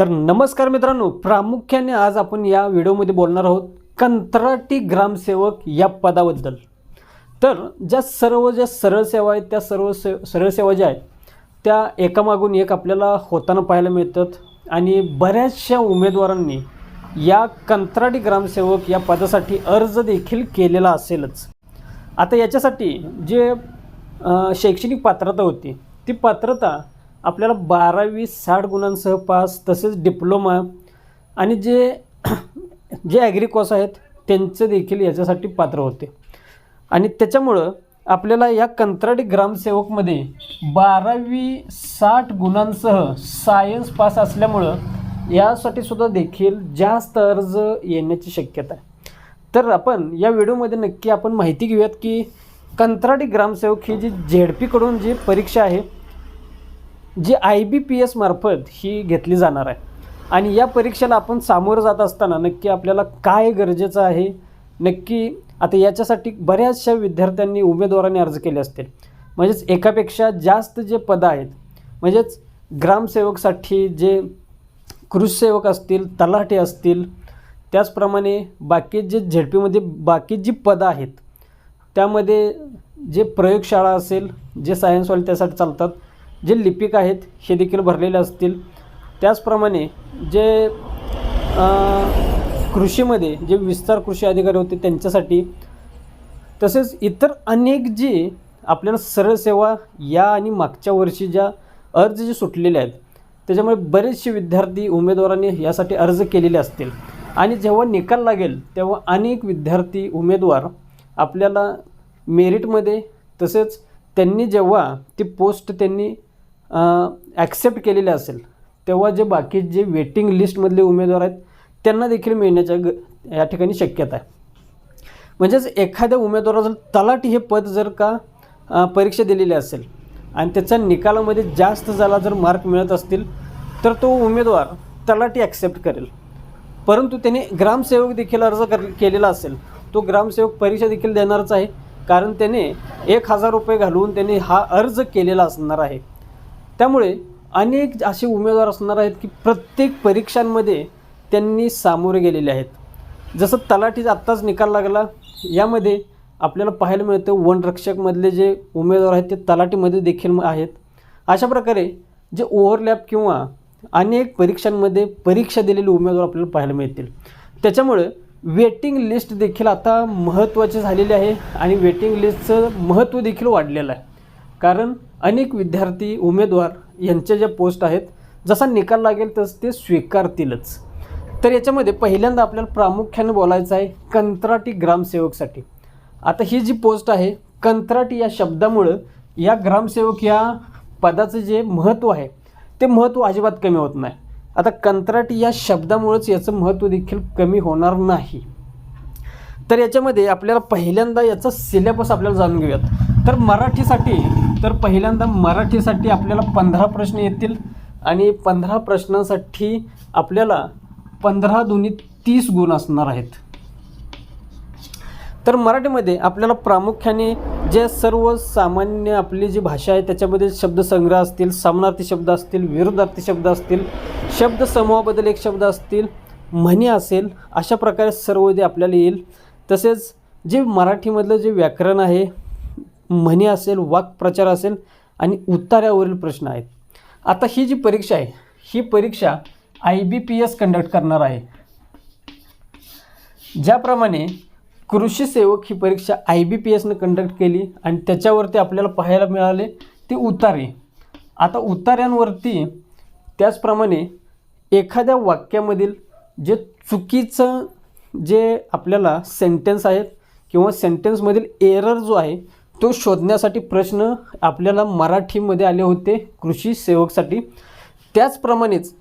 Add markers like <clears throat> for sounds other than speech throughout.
तर नमस्कार मित्रांनो प्रामुख्याने आज आपण या व्हिडिओमध्ये बोलणार आहोत कंत्राटी ग्रामसेवक या पदाबद्दल. तर ज्या सर्व ज्या सरळ सेवा आहेत त्या सर्व से सरळ सेवा ज्या आहेत त्या एकामागून एक आपल्याला होताना पाहायला मिळतात आणि बऱ्याचशा उमेदवारांनी या कंत्राटी ग्रामसेवक या पदासाठी अर्ज देखील केलेला असेलच. आता याच्यासाठी जे शैक्षणिक पात्रता होती ती पात्रता आपल्याला बारावी साठ गुणांसह पास तसेच डिप्लोमा आणि जे <clears throat> जे ॲग्री कोर्स आहेत त्यांचं देखील याच्यासाठी पात्र होते. आणि त्याच्यामुळं आपल्याला या कंत्राटी ग्रामसेवकमध्ये बारावी साठ गुणांसह सायन्स पास असल्यामुळं यासाठी सुद्धा देखील जास्त अर्ज येण्याची शक्यता आहे. तर आपण या व्हिडिओमध्ये नक्की आपण माहिती घेऊयात की कंत्राटी ग्रामसेवक ही जी झेडपीकडून जी परीक्षा आहे जी आय बी पी एस मार्फत ही घेतली जाणार आहे. आणि या परीक्षेला आपण सामोरं जात असताना नक्की आपल्याला काय गरजेचं आहे? नक्की आता याच्यासाठी बऱ्याचशा विद्यार्थ्यांनी उमेदवारांनी अर्ज केले असतील. म्हणजेच एकापेक्षा जास्त जे पदं आहेत म्हणजेच ग्रामसेवकसाठी जे कृषीसेवक असतील तलाठी असतील त्याचप्रमाणे बाकी जे झेडपीमध्ये बाकी जी पदं आहेत त्यामध्ये जे प्रयोगशाळा असेल जे सायन्सवाले त्यासाठी चालतात जे लिपिक आहेत हे देखील भरलेले असतील. त्याचप्रमाणे जे कृषीमध्ये जे विस्तार कृषी अधिकारी होते त्यांच्यासाठी तसेच इतर अनेक जी आपल्याला सरळ सेवा या आणि मागच्या वर्षी ज्या अर्ज जे सुटलेले आहेत त्याच्यामुळे बरेचसे विद्यार्थी उमेदवारांनी यासाठी अर्ज केलेले असतील. आणि जेव्हा निकाल लागेल तेव्हा अनेक विद्यार्थी उमेदवार आपल्याला मेरिटमध्ये तसेच त्यांनी जेव्हा ती पोस्ट त्यांनी ॲक्सेप्ट केलेले असेल तेव्हा जे बाकी जे वेटिंग लिस्टमधले उमेदवार आहेत त्यांना देखील मिळण्याच्या ग या ठिकाणी शक्यता आहे. म्हणजेच एखाद्या उमेदवाराचं तलाठी हे पद जर का परीक्षा दिलेली असेल आणि त्याच्या निकालामध्ये जास्त झाला जर मार्क मिळत असतील तर तो उमेदवार तलाठी ॲक्सेप्ट करेल. परंतु त्याने ग्रामसेवक देखील अर्ज कर केलेला असेल तो ग्रामसेवक परीक्षा देखील देणारच आहे कारण त्याने एक हजार रुपये घालवून त्याने हा अर्ज केलेला असणार आहे. त्यामुळे अनेक असे उमेदवार असणार आहेत की प्रत्येक परीक्षांमध्ये त्यांनी सामोरे गेलेले आहेत. जसं तलाठीचा आत्ताच निकाल लागला यामध्ये आपल्याला पाहायला मिळतं वनरक्षकमधले जे उमेदवार आहेत ते तलाठीमध्ये देखील आहेत. अशा प्रकारे जे ओव्हरलॅप किंवा अनेक परीक्षांमध्ये परीक्षा दिलेले उमेदवार आपल्याला पाहायला मिळतील. त्याच्यामुळे वेटिंग लिस्ट देखील आता महत्त्वाची झालेली आहे आणि वेटिंग लिस्टचं महत्त्व देखील वाढलेलं आहे. कारण अनेक विद्यार्थी उमेदवार यांच्या ज्या पोस्ट आहेत जसा निकाल लागेल तसं ते स्वीकारतीलच. तर याच्यामध्ये पहिल्यांदा आपल्याला प्रामुख्याने बोलायचं आहे कंत्राटी ग्रामसेवकसाठी. आता ही जी पोस्ट आहे कंत्राटी या शब्दामुळं या ग्रामसेवक या पदाचं जे महत्त्व आहे ते महत्त्व अजिबात कमी होत नाही. आता कंत्राटी या शब्दामुळंच याचं महत्त्व देखील कमी होणार नाही. तर याच्यामध्ये आपल्याला पहिल्यांदा याचा सिलेबस आपल्याला जाणून घेऊयात. तर मराठीसाठी तर पहिल्यांदा मराठीसाठी आपल्याला पंधरा प्रश्न येतील आणि पंधरा प्रश्नांसाठी आपल्याला पंधरा दोन्ही तीस गुण असणार आहेत. तर मराठीमध्ये आपल्याला प्रामुख्याने जे सर्व सामान्य आपली जी भाषा आहे त्याच्यामध्ये शब्दसंग्रह असतील समानार्थी शब्द असतील विरुद्धार्थी शब्द असतील शब्दसमूहाबद्दल एक शब्द असतील म्हणी असेल अशा प्रकारे सर्व जे आपल्याला येईल. तसेच जे मराठीमधलं जे व्याकरण आहे म्हणी असेल वाक्प्रचार असेल आणि उत्तरावरील प्रश्न आहेत. आता ही जी परीक्षा आहे ही परीक्षा I B P S conduct करणार आहे. ज्याप्रमाणे कृषी सेवक ही परीक्षा आय बी पी एसनं कंडक्ट केली आणि त्याच्यावरती आपल्याला पाहायला मिळाले ते उतारे. आता उतार्यांवरती त्याचप्रमाणे एखाद्या वाक्यामधील जे चुकीचं जे आपल्याला सेंटेन्स आहेत किंवा सेंटेन्समधील एरर जो आहे तो शोधण्यासाठी प्रश्न आपल्याला मराठीमध्ये आले होते कृषी सेवकसाठी. त्याचप्रमाणेच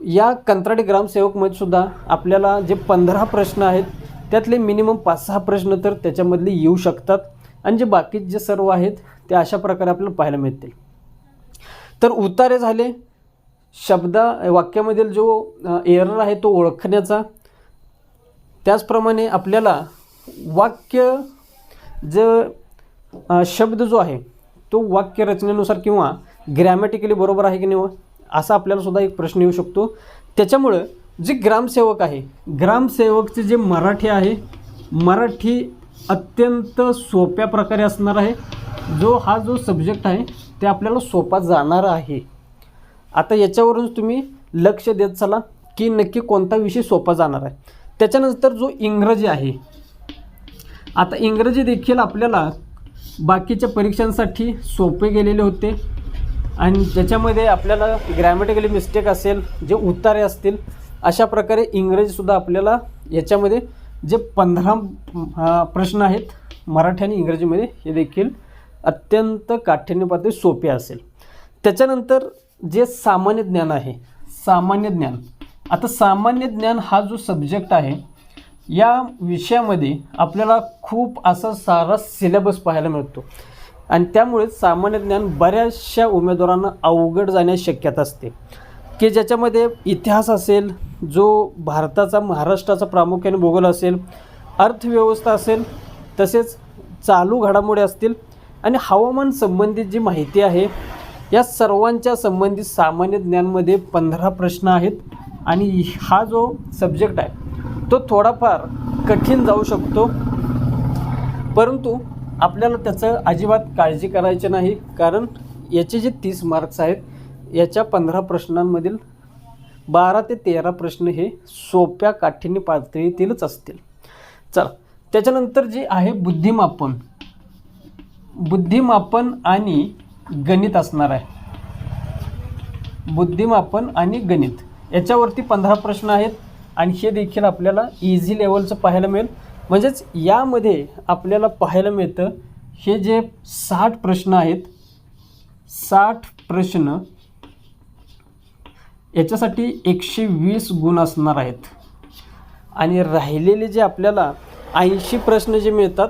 या कंत्राटी ग्रामसेवकमध्ये सुद्धा आपल्याला जे पंधरा प्रश्न आहेत त्यातले मिनिमम पाच सहा प्रश्न तर त्याच्यामधले येऊ शकतात. आणि जे बाकी जे सर्व आहेत ते अशा प्रकारे आपल्याला पाहायला मिळतील. तर उतारे झाले. शब्दा वाक्यामधील जो एरर आहे तो ओळखण्याचा. त्याचप्रमाणे आपल्याला वाक्य ज शब्द जो आहे तो वाक्य रचनेनुसार किंवा ग्रॅमॅटिकली बरोबर आहे की नाही हो, असा आपल्याला सुद्धा एक प्रश्न येऊ शकतो. त्याच्यामुळं जे ग्रामसेवक आहे ग्रामसेवकचे जे मराठी आहे मराठी अत्यंत सोप्या प्रकारे असणार आहे. जो हा जो सब्जेक्ट आहे ते आपल्याला सोपा जाणार आहे. आता याच्यावरून तुम्ही लक्ष देत चला की नक्की कोणता विषय सोपा जाणार आहे. त्याच्यानंतर जो इंग्रजी आहे आता इंग्रजी देखील आपल्याला बाकीच्या परीक्षांसाठी सोपे गेलेले होते. आणि ज्याच्यामध्ये आपल्याला ग्रॅमॅटिकली मिस्टेक असेल जे उतारे असतील अशा प्रकारे इंग्रजीसुद्धा आपल्याला याच्यामध्ये जे पंधरा प्रश्न आहेत मराठी आणि इंग्रजीमध्ये हे देखील अत्यंत काठिण्य पातळी सोपे असेल. त्याच्यानंतर जे सामान्य ज्ञान आहे सामान्य ज्ञान. आता सामान्य ज्ञान हा जो सब्जेक्ट आहे या विषयामध्ये आपल्याला खूप असा सारा सिलेबस पाहायला मिळतो. आणि त्यामुळे सामान्य ज्ञान बऱ्याचशा उमेदवारांना अवघड जाण्यास शक्यता असते. की ज्याच्यामध्ये इतिहास असेल जो भारताचा महाराष्ट्राचा प्रामुख्याने भूगोल असेल अर्थव्यवस्था असेल तसेच चालू घडामोडी असतील आणि हवामान संबंधित जी माहिती आहे या सर्वांच्या संबंधित सामान्य ज्ञानमध्ये पंधरा प्रश्न आहेत. आणि हा जो सब्जेक्ट आहे तो थोडाफार कठीण जाऊ शकतो. परंतु आपल्याला त्याचं अजिबात काळजी करायची नाही. कारण याचे जे तीस मार्क्स आहेत याच्या पंधरा प्रश्नांमधील बारा ते तेरा प्रश्न हे सोप्या काठीण्य पातळीतीलच असतील. चला त्याच्यानंतर जे आहे बुद्धिमापन. बुद्धिमापन आणि गणित असणार आहे. बुद्धिमापन आणि गणित. याच्यावरती पंधरा प्रश्न आहेत. आणि हे देखील आपल्याला इझी लेवलचं पाहायला मिळेल. म्हणजेच यामध्ये आपल्याला पाहायला मिळतं हे जे साठ प्रश्न आहेत साठ प्रश्न याच्यासाठी एकशे वीस गुण असणार आहेत. आणि राहिलेले जे आपल्याला ऐंशी प्रश्न जे मिळतात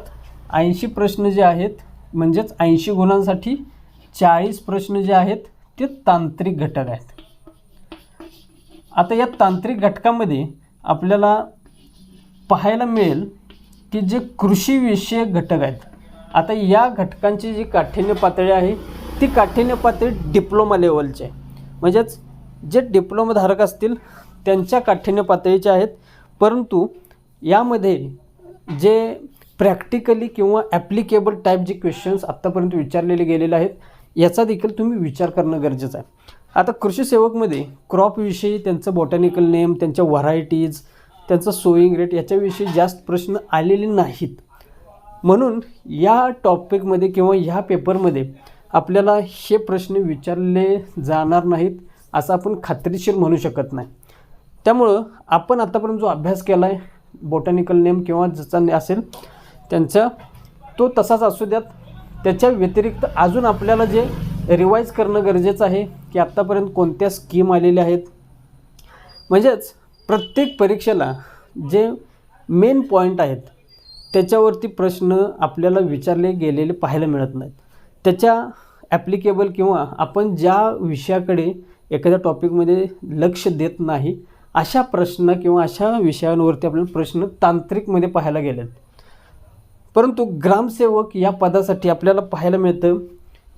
ऐंशी प्रश्न जे आहेत म्हणजेच ऐंशी गुणांसाठी चाळीस प्रश्न जे आहेत ते तांत्रिक घटक आहेत. आता या तांत्रिक घटकामध्ये आपल्याला पाहायला मिळेल की जे कृषीविषयक घटक आहेत आता या घटकांची जी काठिण्य पातळी आहे ती काठिण्य पातळी डिप्लोमा लेवलची आहे. म्हणजेच जे डिप्लोमाधारक असतील त्यांच्या काठिण्य पातळीचे आहेत परंतु यामध्ये जे प्रॅक्टिकली किंवा ॲप्लिकेबल टाईप जे क्वेश्चन्स आत्तापर्यंत विचारलेले गेलेले आहेत याचा देखील तुम्ही विचार करणं गरजेचं आहे. आता कृषी सेवकमध्ये क्रॉपविषयी त्यांचं बॉटॅनिकल नेम त्यांच्या व्हरायटीज त्यांचं सोईंग रेट याच्याविषयी जास्त प्रश्न आलेले नाहीत. म्हणून या टॉपिकमध्ये किंवा ह्या पेपरमध्ये आपल्याला हे प्रश्न विचारले जाणार नाहीत असं आपण खात्रीशीर म्हणू शकत नाही. त्यामुळं आपण आतापर्यंत जो अभ्यास केला आहे बॉटॅनिकल नेम किंवा जसा असेल त्यांचा तो तसाच असू द्यात. त्याच्या व्यतिरिक्त अजून आपल्याला जे रिवाईज करणं गरजेचं आहे की आत्तापर्यंत कोणत्या स्कीम आलेल्या आहेत? म्हणजेच प्रत्येक परीक्षेला जे मेन पॉईंट आहेत त्याच्यावरती प्रश्न आपल्याला विचारले गेलेले पाहायला मिळत नाहीत. त्याच्या ॲप्लिकेबल किंवा आपण ज्या विषयाकडे एखाद्या टॉपिकमध्ये लक्ष देत नाही अशा प्रश्न किंवा अशा विषयांवरती आपल्याला प्रश्न तांत्रिकमध्ये पाहायला गेलेत. परंतु ग्रामसेवक या पदासाठी आपल्याला पाहायला मिळतं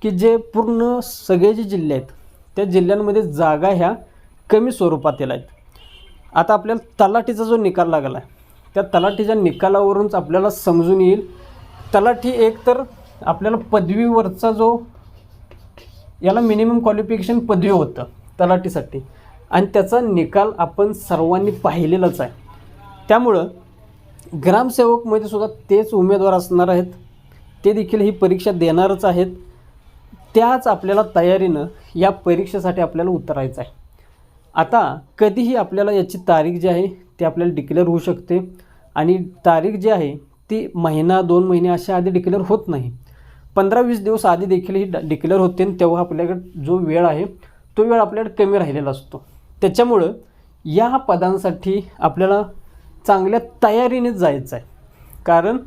की जे पूर्ण सगळे जे जिल्हे आहेत त्या जिल्ह्यांमध्ये जागा ह्या कमी स्वरूपातील आहेत. आता आपल्याला तलाठीचा जो निकाल लागला आहे त्या तलाठीच्या निकालावरूनच आपल्याला समजून येईल. तलाठी एक तर आपल्याला पदवीवरचा जो याला मिनिमम क्वालिफिकेशन पदवी होतं तलाठीसाठी. आणि त्याचा निकाल आपण सर्वांनी पाहिलेलाच आहे. त्यामुळं ग्रामसेवकमध्ये सुद्धा तेच उमेदवार असणार आहेत. ते देखील ही परीक्षा देणारच आहेत. त्याच आपल्याला तयारीनं या परीक्षेसाठी आपल्याला उतरायचं आहे. आता कधीही आपल्याला याची तारीख जी आहे ती आपल्याला डिक्लेअर होऊ शकते आणि तारीख जी आहे ती महिना दोन महिने अशा आधी डिक्लेअर होत नाही. पंधरा वीस दिवस आधी देखील ही डिक्लेअर होते आणि तेव्हा आपल्याकडे जो वेळ आहे तो वेळ आपल्याकडे कमी राहिलेला असतो. त्याच्यामुळं या पदांसाठी आपल्याला चांगल्या तयारीनेच जायचं आहे. कारण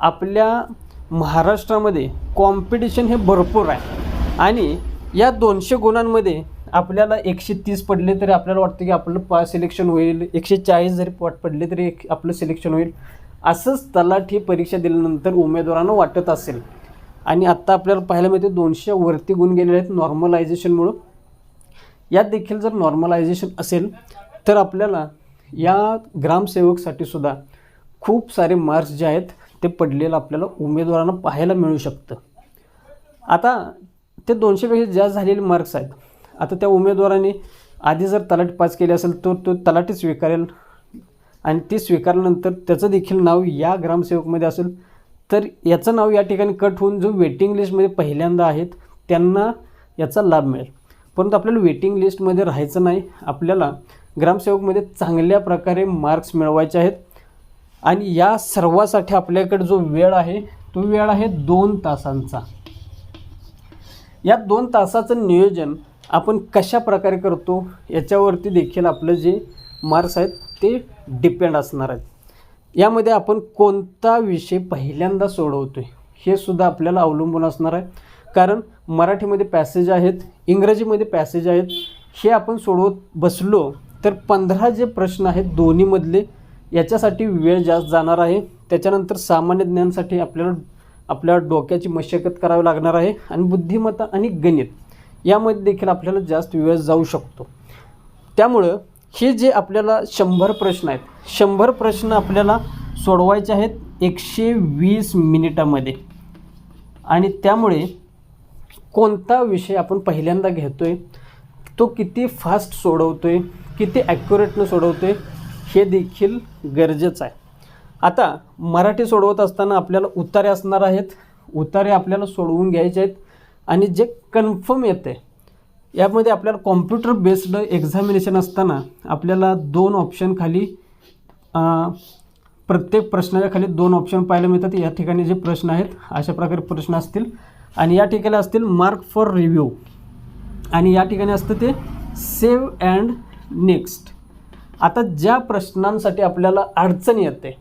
आपल्या महाराष्ट्रामध्ये कॉम्पिटिशन हे भरपूर आहे. आणि या दोनशे गुणांमध्ये आपल्याला एकशे तीस पडले तरी आपल्याला वाटतं की आपलं पा सिलेक्शन होईल. एकशे चाळीस जरी पट पडले तरी एक आपलं सिलेक्शन होईल. असंच तलाठी परीक्षा दिल्यानंतर उमेदवारांना वाटत असेल. आणि आत्ता आपल्याला पाहायला मिळते दोनशे वरती गुण गेलेले आहेत नॉर्मलायझेशनमुळं यात देखील जर नॉर्मलायझेशन असेल तर आपल्याला या ग्रामसेवकसाठी सुद्धा खूप सारे मार्क्स जे आहेत ते पडलेलं आपल्याला उमेदवारांना पाहायला मिळू शकतं. आता ते दोनशेपेक्षा जास्त झालेले मार्क्स आहेत. आता त्या उमेदवाराने आधी जर तलाठी पास केली असेल तर तो तलाठी स्वीकारेल आणि ती स्वीकारल्यानंतर त्याचं देखील नाव या ग्रामसेवकमध्ये असेल. तर याचं नाव या ठिकाणी कट होऊन जो वेटिंग लिस्टमध्ये पहिल्यांदा आहेत त्यांना याचा लाभ मिळेल. परंतु आपल्याला वेटिंग लिस्टमध्ये राहायचं नाही. आपल्याला ग्रामसेवकमध्ये चांगल्या प्रकारे मार्क्स मिळवायचे आहेत. आणि या सर्वासाठी आपल्याकडे जो वेळ आहे तो वेळ आहे दोन तासांचा. या दोन तासाचं नियोजन आपण कशा प्रकारे करतो याच्यावरती देखील आपलं जे मार्क्स आहेत ते डिपेंड असणार आहेत. यामध्ये आपण कोणता विषय पहिल्यांदा सोडवतो आहे हे सुद्धा आपल्याला अवलंबून असणार आहे. कारण मराठीमध्ये पॅसेज आहेत इंग्रजीमध्ये पॅसेज आहेत हे आपण सोडवत बसलो तर पंधरा जे प्रश्न आहेत दोन्हीमधले याच्यासाठी वेळ जास्त जाणार आहे. त्याच्यानंतर सामान्य ज्ञानसाठी आपल्याला आपल्या डोक्याची मशक्कत करावी लागणार आहे आणि बुद्धिमत्ता आणि गणित यामध्ये देखील आपल्याला जास्त वेळ जाऊ शकतो. त्यामुळं हे जे आपल्याला शंभर प्रश्न आहेत शंभर प्रश्न आपल्याला सोडवायचे आहेत एकशे वीस मिनिटामध्ये. आणि त्यामुळे कोणता विषय आपण पहिल्यांदा घेतो आहे तो किती फास्ट सोडवतो आहे किती ॲक्युरेटनं सोडवतो आहे हे देखील गरजेचं आहे. आता मराठी सोडवत असताना आपल्याला उतारे असणार आहेत. उतारे आपल्याला सोडवून घ्यायचे आहेत. आणि जे कन्फर्म येते यामध्ये आपल्याला कॉम्प्युटर बेस्ड एक्झामिनेशन असताना आपल्याला दोन ऑप्शन खाली प्रत्येक प्रश्नाच्या खाली दोन ऑप्शन पाहायला मिळतात. या ठिकाणी जे प्रश्न आहेत अशा प्रकारे प्रश्न असतील. आणि या ठिकाणी असतील मार्क फॉर रिव्ह्यू आणि या ठिकाणी असतं ते सेव्ह अँड नेक्स्ट आता ज्या प्रश्नांसाठी आपल्याला अडचण येते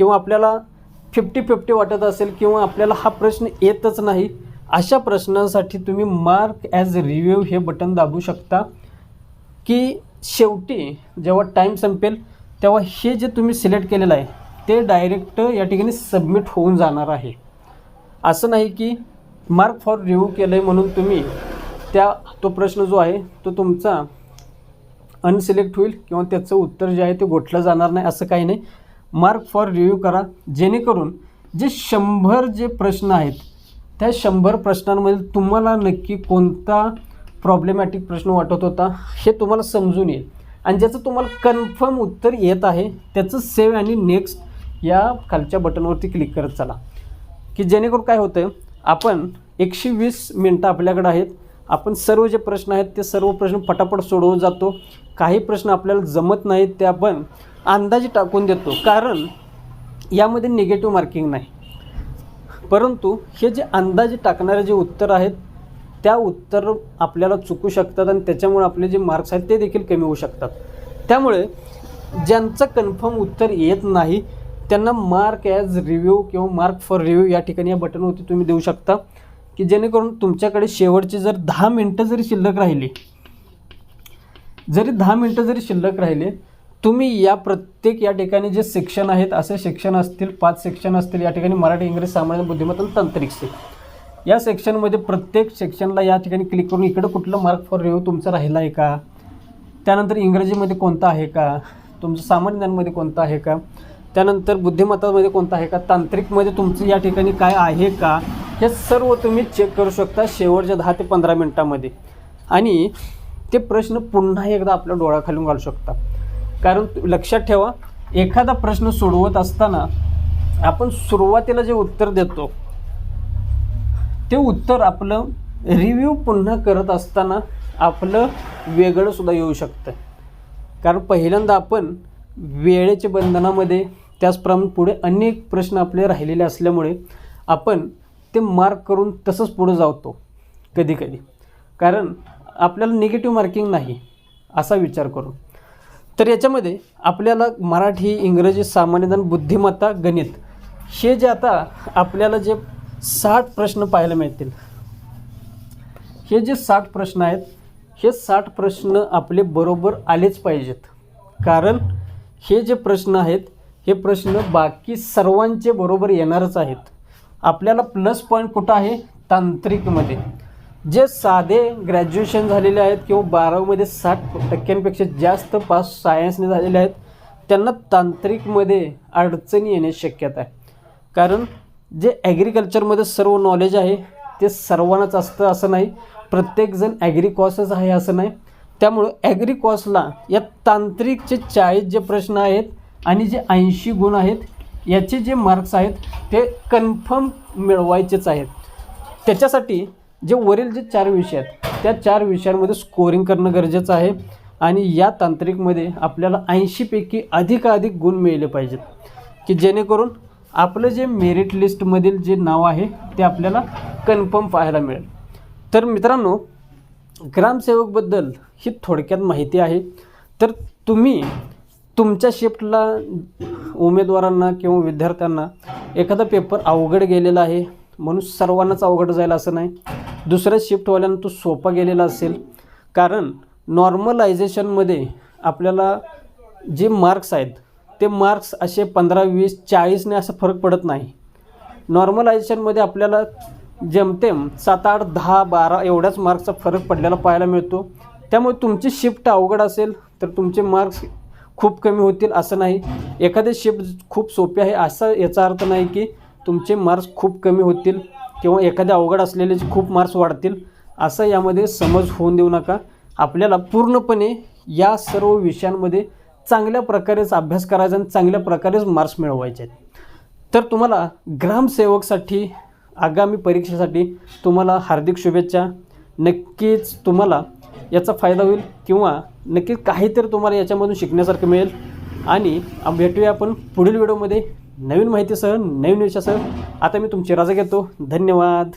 किंवा आपल्याला फिफ्टी फिफ्टी वाटत असेल किंवा आपल्याला हा प्रश्न येतच नाही अशा प्रश्नांसाठी तुम्ही मार्क ॲज रिव्ह्यू हे बटन दाबू शकता. की शेवटी जेव्हा टाईम संपेल तेव्हा हे जे तुम्ही सिलेक्ट केलेलं आहे ते डायरेक्ट या ठिकाणी सबमिट होऊन जाणार आहे. असं नाही की मार्क फॉर रिव्ह्यू केलं आहे म्हणून तुम्ही त्या तो प्रश्न जो आहे तो तुमचा अनसिलेक्ट होईल किंवा त्याचं उत्तर जे आहे ते गोठलं जाणार नाही असं काही नाही. मार्क फॉर रिव्ह्यू करा. जेणेकरून जे शंभर जे प्रश्न आहेत त्या शंभर प्रश्नांमध्ये तुम्हाला नक्की कोणता प्रॉब्लेमॅटिक प्रश्न वाटत होता हे तुम्हाला समजून येईल. आणि ज्याचं तुम्हाला कन्फर्म उत्तर येत आहे त्याचं सेव्ह आणि नेक्स्ट या खालच्या बटनवरती क्लिक करत चला. की जेणेकरून काय होतं आपण एकशे वीस मिनटं आपल्याकडे आहेत. आपण सर्व जे प्रश्न आहेत ते सर्व प्रश्न पटापट सोडवून जातो. काही प्रश्न आपल्याला जमत नाहीत ते आपण अंदाजे टाकून देतो. कारण यामध्ये निगेटिव्ह मार्किंग नाही. परंतु हे जे अंदाजे टाकणारे जे उत्तर आहेत त्या उत्तर आपल्याला चुकू शकतात आणि त्याच्यामुळे आपले जे मार्क्स आहेत ते देखील कमी होऊ शकतात. त्यामुळे ज्यांचं कन्फर्म उत्तर येत नाही त्यांना मार्क ॲज रिव्ह्यू किंवा मार्क फॉर रिव्ह्यू या ठिकाणी या बटनवरती तुम्ही देऊ शकता. की जेणेकरून तुमच्याकडे शेवटचे जर दहा मिनटं जरी शिल्लक राहिली जरी दहा मिनटं जरी शिल्लक राहिले तुम्ही या प्रत्येक या ठिकाणी जे सेक्शन आहेत असे सेक्शन असतील पाच सेक्शन असतील या ठिकाणी मराठी इंग्रजी सामान्य बुद्धिमत्ता तांत्रिक से या सेक्शनमध्ये प्रत्येक सेक्शनला या ठिकाणी क्लिक करून इकडं कुठलं मार्क फॉर रिव्ह्यू तुमचं राहिला आहे का? त्यानंतर इंग्रजीमध्ये कोणता आहे का? तुमचं सामान्य ज्ञानमध्ये कोणतं आहे का? त्यानंतर बुद्धिमत्तामध्ये कोणता आहे का? तांत्रिकमध्ये तुमचं या ठिकाणी काय आहे का? हे सर्व तुम्ही चेक करू शकता शेवटच्या दहा ते पंधरा मिनटामध्ये. आणि ते प्रश्न पुन्हा एकदा आपल्या डोळ्याखालून घालू शकता. कारण लक्षात ठेवा एखादा प्रश्न सोडवत असताना आपण सुरुवातीला जे उत्तर देतो ते उत्तर आपलं रिव्ह्यू पुन्हा करत असताना आपलं वेगळंसुद्धा येऊ शकतं. कारण पहिल्यांदा आपण वेळेच्या बंधनामध्ये त्याचप्रमाणे पुढे अनेक प्रश्न आपले राहिलेले असल्यामुळे आपण ते मार्क करून तसंच पुढं जातो कधी कधी. कारण आपल्याला निगेटिव्ह मार्किंग नाही असा विचार करून. तर याच्यामध्ये आपल्याला मराठी इंग्रजी सामान्य ज्ञान बुद्धिमत्ता गणित हे जे आता आपल्याला जे साठ प्रश्न पाहायला मिळतील हे जे साठ प्रश्न आहेत हे साठ प्रश्न आपले बरोबर आलेच पाहिजेत. कारण हे जे प्रश्न आहेत हे प्रश्न बाकी सर्वांचे बरोबर येणारच आहेत. आपल्याला प्लस पॉईंट कुठं आहे? तांत्रिकमध्ये. जे साधे ग्रॅज्युएशन झालेले आहेत किंवा बारावीमध्ये साठ टक्क्यांपेक्षा जास्त पास सायन्सने झालेले आहेत त्यांना तांत्रिकमध्ये अडचणी येण्याची शक्यता आहे. कारण जे ॲग्रिकल्चरमध्ये सर्व नॉलेज आहे ते सर्वांनाच असतं असं नाही. प्रत्येकजण ॲग्रिकॉसच आहे असं नाही. त्यामुळं ॲग्रिकॉसला या तांत्रिकचे चाळीस जे प्रश्न आहेत आणि जे ऐंशी गुण आहेत याचे जे मार्क्स आहेत ते कन्फर्म मिळवायचेच आहेत. त्याच्यासाठी जे वरील जे चार विषय आहेत त्या चार विषयांमध्ये स्कोरिंग करणं गरजेचं आहे आणि या तांत्रिकमध्ये आपल्याला ऐंशीपैकी अधिकाधिक गुण मिळले पाहिजेत. की जेणेकरून आपलं जे मेरिट लिस्टमधील जे नाव आहे ते आपल्याला कन्फर्म पाहायला मिळेल. तर मित्रांनो ग्रामसेवकबद्दल ही थोडक्यात माहिती आहे. तर तुम्ही तुमच्या शिफ्टला उमेदवारांना किंवा विद्यार्थ्यांना एखादा पेपर अवघड गेलेला आहे म्हणून सर्वांनाच अवघड जाईल असं नाही. दुसऱ्या शिफ्टवाल्यांना तो सोपा गेलेला असेल. कारण नॉर्मलायझेशनमध्ये आपल्याला जे मार्क्स आहेत ते मार्क्स असे पंधरा वीस चाळीसने असं फरक पडत नाही. नॉर्मलायझेशनमध्ये आपल्याला जेमतेम सात आठ दहा बारा एवढ्याच मार्क्सचा फरक पडलेला पाहायला मिळतो. त्यामुळे तुमची शिफ्ट अवघड असेल तर तुमचे मार्क्स खूप कमी होतील असं नाही. एखादे शिफ्ट खूप सोपे आहे असा याचा अर्थ नाही की तुमचे मार्क्स खूप कमी होतील किंवा एखाद्या अवघड असलेले खूप मार्क्स वाढतील. असं यामध्ये समज होऊन देऊ नका. आपल्याला पूर्णपणे या सर्व विषयांमध्ये चांगल्या प्रकारेच अभ्यास करायचा आणि चांगल्या प्रकारेच मार्क्स मिळवायचे आहेत. तर तुम्हाला ग्रामसेवकसाठी आगामी परीक्षेसाठी तुम्हाला हार्दिक शुभेच्छा. नक्कीच तुम्हाला याचा फायदा होईल किंवा नक्कीच काहीतरी तुम्हाला याच्यामधून शिकण्यासारखं मिळेल. आणि भेटूया आपण पुढील व्हिडिओमध्ये. नवीन माहितीसह नवीन विषयासह. आता मी तुमची राजा घेतो. धन्यवाद.